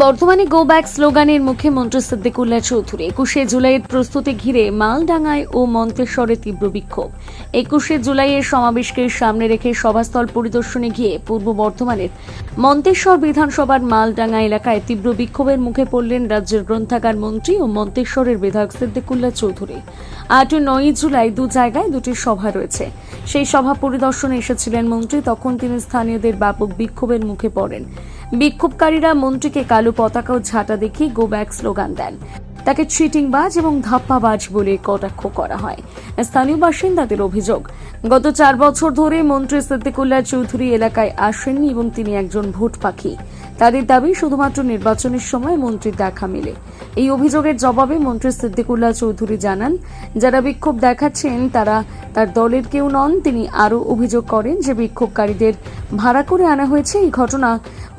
বর্তমানে go back স্লোগানের মুখে মন্ত্রী সিদ্দিকুল্লাহ চৌধুরী। একুশে জুলাইয়ের প্রস্তুতি ঘিরে মালডাঙ্গায় ও মন্তেশ্বরে তীব্র বিক্ষোভ। একুশে জুলাইয়ের সমাবেশকে সামনে রেখে সভাস্থল পরিদর্শনে গিয়ে পূর্ব বর্ধমানের মন্তেশ্বর বিধানসভার মালডাঙ্গা এলাকায় তীব্র বিক্ষোভের মুখে পড়লেন রাজ্যের গ্রন্থাগার মন্ত্রী ও মন্তেশ্বরের বিধায়ক সিদ্দিকুল্লাহ চৌধুরী। আট ও নয় জুলাই দু জায়গায় দুটি সভা রয়েছে। সেই সভা পরিদর্শনে এসেছিলেন মন্ত্রী, তখন তিনি স্থানীয়দের ব্যাপক বিক্ষোভের মুখে পড়েন। বিক্ষোভকারীরা মন্ত্রীকে কালো পতাকা ও ঝাঁটা দেখিয়ে গো ব্যাক স্লোগান দেন। তাকে চিটিংবাজ এবং ধাপ্পাবাজ বলে কটাক্ষ করা হয়। স্থানীয় বাসিন্দাদের অভিযোগ, গত চার বছর ধরে মন্ত্রী সিদ্দিকুল্লাহ চৌধুরী এলাকায় আসেননি এবং তিনি একজন ভোট পাখি। তাদের দাবি, শুধুমাত্র নির্বাচনের সময় মন্ত্রীর দেখা মেলে। এই অভিযোগের জবাবে মন্ত্রী সিদ্দিকুল্লাহ চৌধুরী জানান, যারা বিক্ষোভ দেখাচ্ছেন তারা তার দলের কেউ নন। তিনি আরও অভিযোগ করেন যে বিক্ষোভকারীদের ভাড়া করে আনা হয়েছে। এই ঘটনা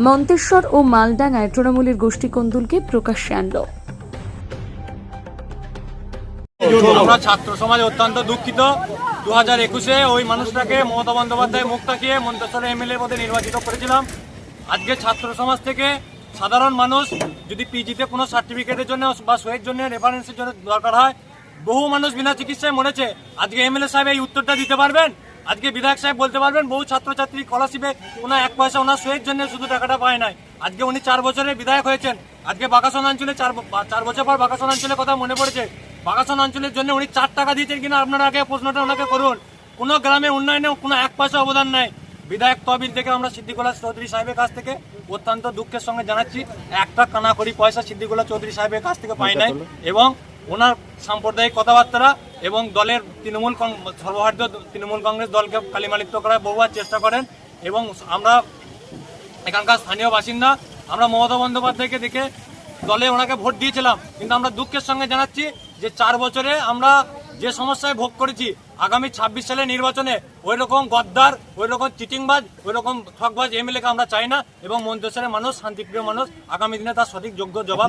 মন্তেশ্বর ও মালডাঙ্গায় তৃণমূলের গোষ্ঠী কন্দুলকে প্রকাশ্যে আনলো। আমরা ছাত্র সমাজ অত্যন্ত দুঃখিত। দু হাজার একুশে ওই মানুষটাকে মমতা বন্দ্যোপাধ্যায় মুখ তাকিয়ে মন্তেশ্বর এমএলএ পদে নির্বাচিত করেছিলাম। আজকে ছাত্র সমাজ থেকে সাধারণ মানুষ যদি পিজিতে কোনো সার্টিফিকেটের জন্য বা সইয়ের জন্য রেফারেন্সের জন্য দরকার হয় বহু মানুষ বিনা চিকিৎসায় মরেছে। আজকে এমএলএ সাহেব এই উত্তরটা দিতে পারবেন? আজকে বিধায়ক সাহেব বলতে পারবেন বহু ছাত্রছাত্রী স্কলারশিপে ওনার এক পয়সা ওনার সোয়ের জন্য শুধু টাকাটা পায় নাই। আজকে উনি চার বছরের বিধায়ক হয়েছেন। আজকে বাকাসন অঞ্চলে চার চার বছর পর বাকাসন অঞ্চলের কথা মনে পড়েছে। বাগাসন অঞ্চলের জন্য উনি চার টাকা দিয়েছেন কিনা আপনারা আগে প্রশ্নটা ওনাকে করুন। কোনো গ্রামে উন্নয়নে কোনো এক পয়সা অবদান নাই। বিধায়ক তহবিল থেকে আমরা সিদ্দিকুল্লাহ চৌধুরী সাহেবের কাছ থেকে অত্যন্ত দুঃখের সঙ্গে জানাচ্ছি একটা কানাকড়ি পয়সা সিদ্দিকুল্লাহ চৌধুরী সাহেবের কাছ থেকে পাই নাই এবং ওনার সাম্প্রদায়িক কথাবার্তা এবং দলের তৃণমূল সর্বভারতীয় তৃণমূল কংগ্রেস দলকে কালিমালিপ্ত করার বহুবার চেষ্টা করেন এবং আমরা এখানকার স্থানীয় বাসিন্দা আমরা মমতা বন্দ্যোপাধ্যায়কে দেখে দলে ওনাকে ভোট দিয়েছিলাম কিন্তু আমরা দুঃখের সঙ্গে জানাচ্ছি যে চার বছরে আমরা যে সমস্যায় ভোগ করেছি আগামী ছাব্বিশ সালের নির্বাচনে ওই রকম গদ্দার ওই রকম চিটিংবাজ ওই রকম ঠকবাজ এমএলএকে আমরা চাই না এবং মন্তেশ্বরের মানুষ শান্তিপ্রিয় মানুষ আগামী দিনে তার সঠিক যোগ্য জবাব?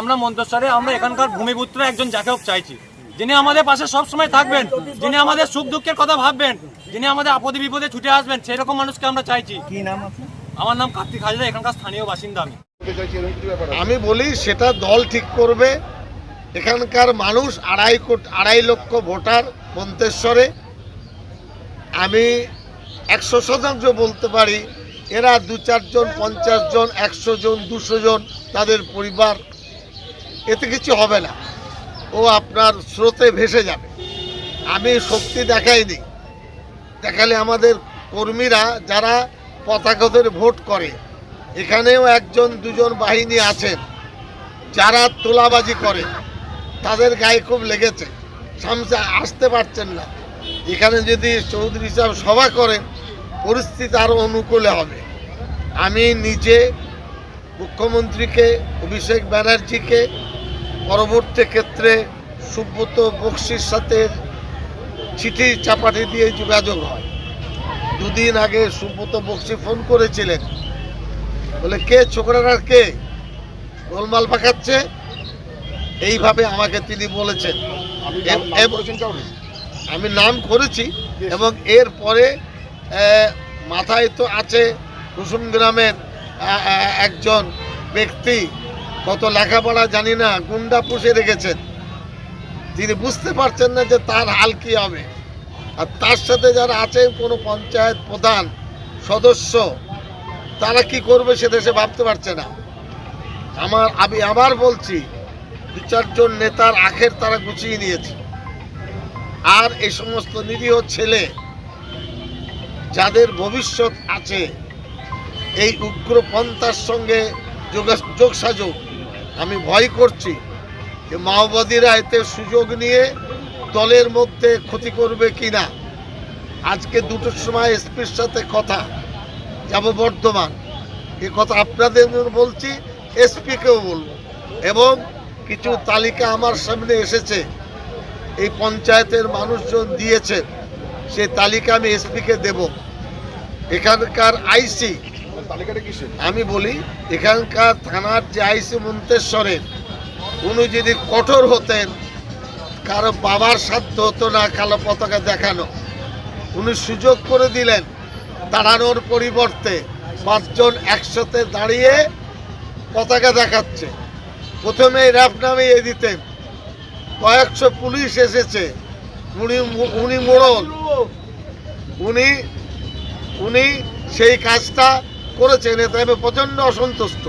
আমরা মন্তেশ্বরে আমরা এখানকার ভূমিপুত্র একজন যাকে হোক চাইছি। যিনি আমাদের পাশে সব সময় থাকবেন যিনি আমাদের সুখ দুঃখের কথা ভাববেন যিনি আমাদের আপদে বিপদে ছুটে আসবেন সেই রকম মানুষকে আমরা চাইছি। কি নাম আমার নাম কার্তিক হাজরা এখানকার স্থানীয় বাসিন্দা আমি। আমি বলি সেটা দল ঠিক করবে এখানকার মানুষ আড়াই কোটি, আড়াই লক্ষ ভোটার মন্তেশ্বরে। আমি একশো শতাংশ বলতে পারি, এরা দু চারজন, পঞ্চাশ জন, একশো জন, দুশো জন তাদের পরিবার। এতে কিছু হবে না। ও আপনার স্রোতে ভেসে যাবে। আমি শক্তি দেখাইনি। দেখালে আমাদের কর্মীরা যারা পতাকা ধরে ভোট করে, এখানেও একজন, দুজন বাহিনী আছেন, যারা তোলাবাজি করে। তাদের গায়ে খুব লেগেছে। সামনে আসতে পারছেন না। এখানে যদি চৌধুরী সাহেব সভা করেন, পরিস্থিতি আরও অনুকূলে হবে। আমি নিজে মুখ্যমন্ত্রীকে, অভিষেক ব্যানার্জিকে, পরবর্তী ক্ষেত্রে সুব্রত বক্সির সাথে চিঠি চাপাটি দিয়ে যোগাযোগ হয়। দুদিন আগে সুব্রত বক্সি ফোন করেছিলেন। বলে, কে? ছোকরারা কে? গোলমাল পাকাচ্ছে? এইভাবে আমাকে তিনি বলেছেন। আমি নাম করেছি এবং এর পরে মাথায় তো আছে কুসুম গ্রামের একজন ব্যক্তি কত লেখাপড়া জানি না গুন্ডা পুষে রেখেছেন। তিনি বুঝতে পারছেন না যে তার হাল কি হবে। আর তার সাথে যারা আছেন কোনো পঞ্চায়েত প্রধান সদস্য তারা কি করবে সে দেশে ভাবতে পারছে না। আমার আমি আবার বলছি দু চারজন নেতার আখের তারা গুছিয়ে নিয়েছে। আর এই সমস্ত নিরীহ ছেলে যাদের ভবিষ্যৎ আছে, এই উগ্রপন্থার সঙ্গে যোগা- যোগসাযোগ, আমি ভয় করছি যে মাওবাদীরা এতে সুযোগ নিয়ে দলের মধ্যে ক্ষতি করবে কি না আজকে দুটোর সময় এসপির সাথে কথা, যাব বর্ধমান। এ কথা আপনাদের বলছি, এসপিকেও বলব। এবং কিছু তালিকা আমার সামনে এসেছে। এই পঞ্চায়েতের মানুষজন দিয়েছেন সেই তালিকা আমি এসপিকে দেব। এখানকার আইসি আমি বলি এখানকার থানার যে আইসি মন্তেশ্বরের উনি যদি কঠোর হতেন কারও বাবার সাধ্য হতো না কালো পতাকা দেখানো। উনি সুযোগ করে দিলেন দাঁড়ানোর পরিবর্তে পাঁচজন একসাথে দাঁড়িয়ে পতাকা দেখাচ্ছে। প্রথমে র্যাপ নামিয়ে দিতেন। কয়েকশো পুলিশ এসেছে। উনি উনি মোড়ল। উনি উনি সেই কাজটা করেছেন। এতে আমি প্রচণ্ড অসন্তুষ্ট।